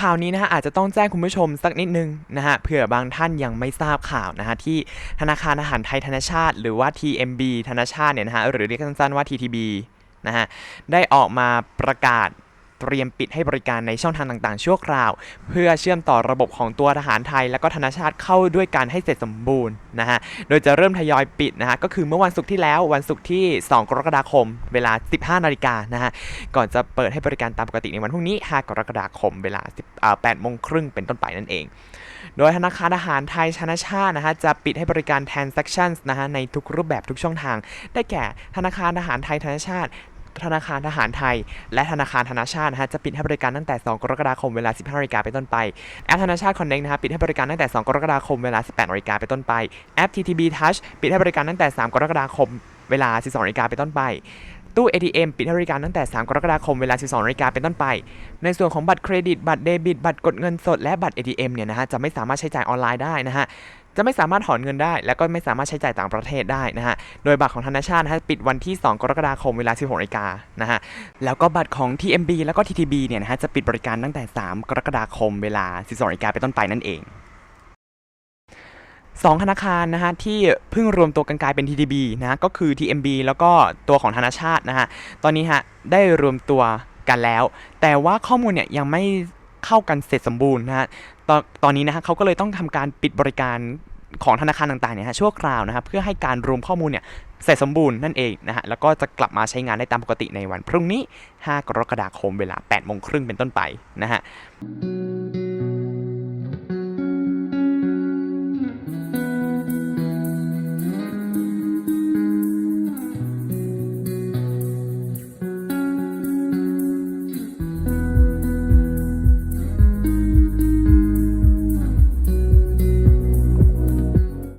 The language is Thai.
ข่าวนี้นะฮะอาจจะต้องแจ้งคุณผู้ชมสักนิดนึงนะฮะเผื่อบางท่านยังไม่ทราบข่าวนะฮะที่ธนาคารอาหารไทยธนชาติ หรือว่า TMB ธนชาติเนี่ยนะฮะหรือเรียกสั้นๆว่า TTB นะฮะได้ออกมาประกาศ เตรียมปิดให้บริการในช่องทางต่างๆ ชั่วคราว เพื่อเชื่อมต่อระบบของตัวทหารไทย และก็ธนชาติเข้าด้วยกันให้เสร็จสมบูรณ์นะฮะ โดยจะเริ่มทยอยปิดนะฮะก็คือเมื่อวันศุกร์ที่แล้ววันศุกร์ที่ 2 กรกฎาคม เวลา 15 นาฬิกานะฮะก่อนจะเปิดให้บริการตามปกติในวันพรุ่งนี้ 5 กรกฎาคม เวลา18โมงครึ่งเป็นต้นไปนั่นเอง โดยธนาคารอาหารไทยชนะชาตินะฮะจะปิดให้บริการ transactions นะฮะในทุกรูปแบบทุกช่องทาง ได้แก่ธนาคารอาหารไทยธนชาติ ธนาคารทหารไทย และธนาคารธนาชาตินะฮะจะปิดให้บริการตั้งแต่ 2 กรกฎาคมเวลา 15นาฬิกาเป็นต้นไป แอปธนาชาติ Connect นะฮะปิดให้บริการตั้งแต่ 2 กรกฎาคมเวลา 18นาฬิกาเป็นต้นไป แอป TTB Touch ปิดให้บริการตั้งแต่ 3 กรกฎาคมเวลา 12นาฬิกาเป็นต้นไป ตู้ ATM ปิดให้บริการตั้งแต่ 3 กรกฎาคมเวลา 12นาฬิกาเป็นต้นไป ในส่วนของบัตรเครดิต บัตรเดบิต บัตรกดเงินสด และบัตร ATM เนี่ยนะฮะ จะไม่สามารถใช้จ่ายออนไลน์ได้นะฮะ จะไม่สามารถถอนเงินได้ แล้วก็ไม่สามารถใช้จ่ายต่างประเทศได้นะฮะ โดยบัตรของธนาชาตินะฮะ ปิดวันที่ 2 กรกฎาคมเวลา 16นาฬิกานะฮะ แล้วก็บัตรของ TMB แล้วก็ TTB เนี่ยนะฮะ จะปิดบริการตั้งแต่ 3 กรกฎาคมเวลา 12นาฬิกาเป็นต้นไปนั่นเอง สองธนาคารนะฮะที่เพิ่งรวมตัวกันกลายเป็น TTB นะฮะก็คือ TMB แล้วก็ตัวของธนาชาตินะฮะตอนนี้ฮะได้รวมตัวกันแล้ว แต่ว่าข้อมูลเนี่ยยังไม่เข้ากันเสร็จสมบูรณ์นะฮะตอนตอนนี้นะฮะเขาก็เลยต้องทำการปิดบริการของธนาคารต่างๆเนี่ยฮะชั่วคราวนะครับเพื่อให้การรวมข้อมูลเนี่ยเสร็จสมบูรณ์นั่นเองนะฮะแล้วก็จะกลับมาใช้งานได้ตามปกติในวันพรุ่งนี้ 5 กรกฎาคมเวลา8โมงครึ่งเป็นต้นไปนะฮะ